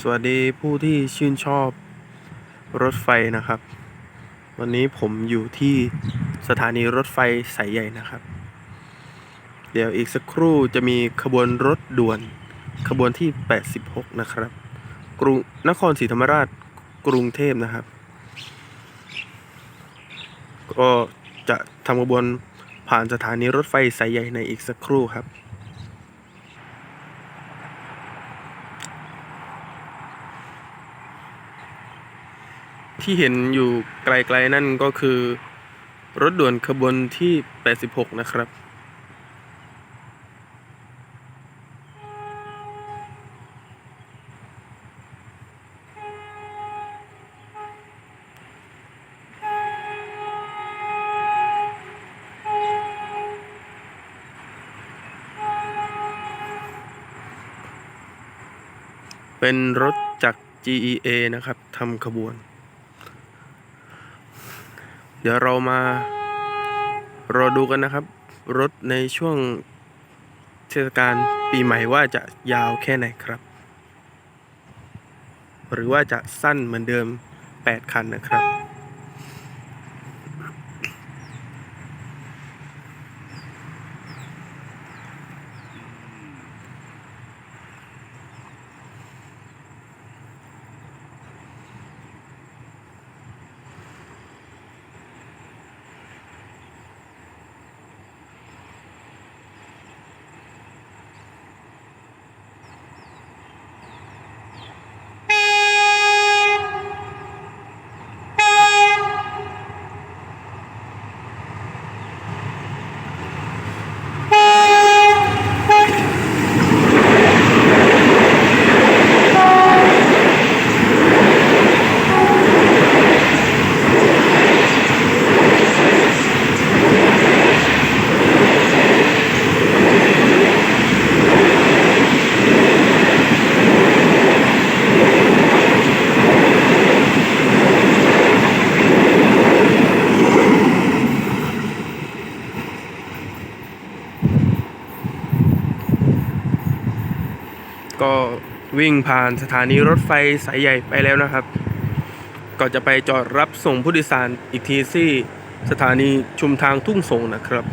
สวัสดีผู้ที่ชื่นชอบรถไฟนะครับ วันนี้ผมอยู่ที่สถานีรถไฟสายใหญ่นะครับ เดี๋ยวอีกสักครู่จะมีขบวนรถด่วน ขบวนที่ 86 นะครับ กรุงนครศรีธรรมราชกรุงเทพนะครับ ก็จะทำขบวนผ่านสถานีรถไฟสายใหญ่ในอีกสักครู่ครับ ที่เห็นอยู่ไกลๆนั่นก็คือ รถด่วนขบวนที่ 86 นะครับ เป็นรถจาก GEA นะครับทำขบวน ดี๋ยวเรามารอดูกันนะครับ รถในช่วงเทศกาลปีใหม่ว่าจะยาวแค่ไหนครับ หรือว่าจะสั้นเหมือนเดิม 8 คันนะครับ ก็วิ่งผ่านสถานีรถไฟสายใหญ่ไปแล้วนะครับ ก็จะไปจอดรับส่งผู้โดยสารอีกทีที่สถานีชุมทางทุ่งสงนะครับ